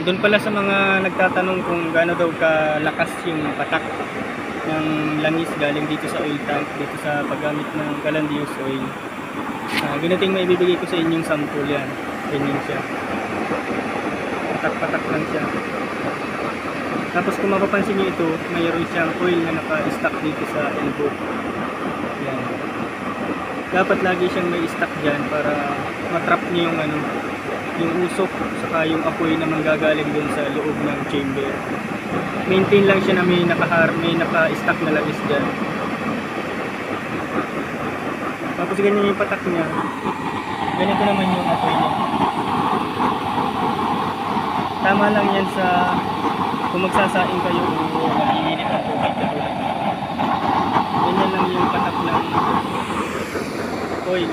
doon pala sa mga nagtatanong kung gaano daw kalakas yung patak ng langis galing dito sa oil tank, dito sa paggamit ng Calandius oil. Uh, ginating may ibibigay ko sa inyong sample yan. Ganyan siya. Patak-patak lang siya. Tapos kung mapapansin niyo ito, mayroon siyang oil na naka-stack dito sa elbow. Yan. Dapat lagi siyang may stack dyan para matrap niyo yung ano, yung usok saka yung apoy na manggagaling dun sa loob ng chamber. Maintain lang siya na may nakahar, may naka-stack na langis dyan. Tapos ganyan yung patak niya. Ganito naman yung apoy niya. Tama lang yan sa kung magsasaing kayo o mag-iinit ang tubig katulad. Ganyan lang yung patak ng oil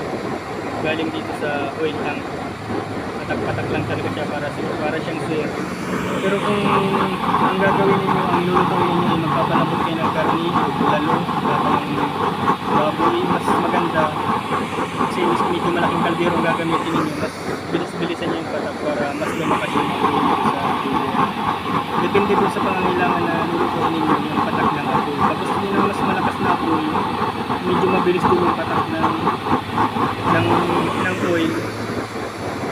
galing dito sa oil tank patak-patak lang talaga siya para para siyang swear. Pero kung ang gagawin ninyo, ang lulutuin ninyo ay magpapalabot kayo ng karni o lata ng baboy, mas maganda. Kasi mas medyo malaking kaldero ang gagamitin ninyo, mas bilis-bilisan niyo yung patak para mas lumakas yung dito sa. Depende po sa pangangailangan na lulutuin ninyo yung patak ng apoy. Tapos yun ang mas malakas na apoy, medyo mabilis din yung patak ng ng, ng oil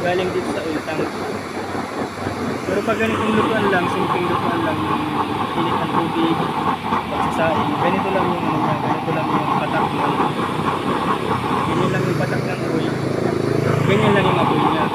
galing dito sa tank. Pero pag ganitong lutuan lang, simpleng lutuan lang, init ng tubig, pagsasain, ganito lang yung ano niya, ganito lang yung patak ng ganyan lang yung patak ng oil, ganyan lang yung apoy niya.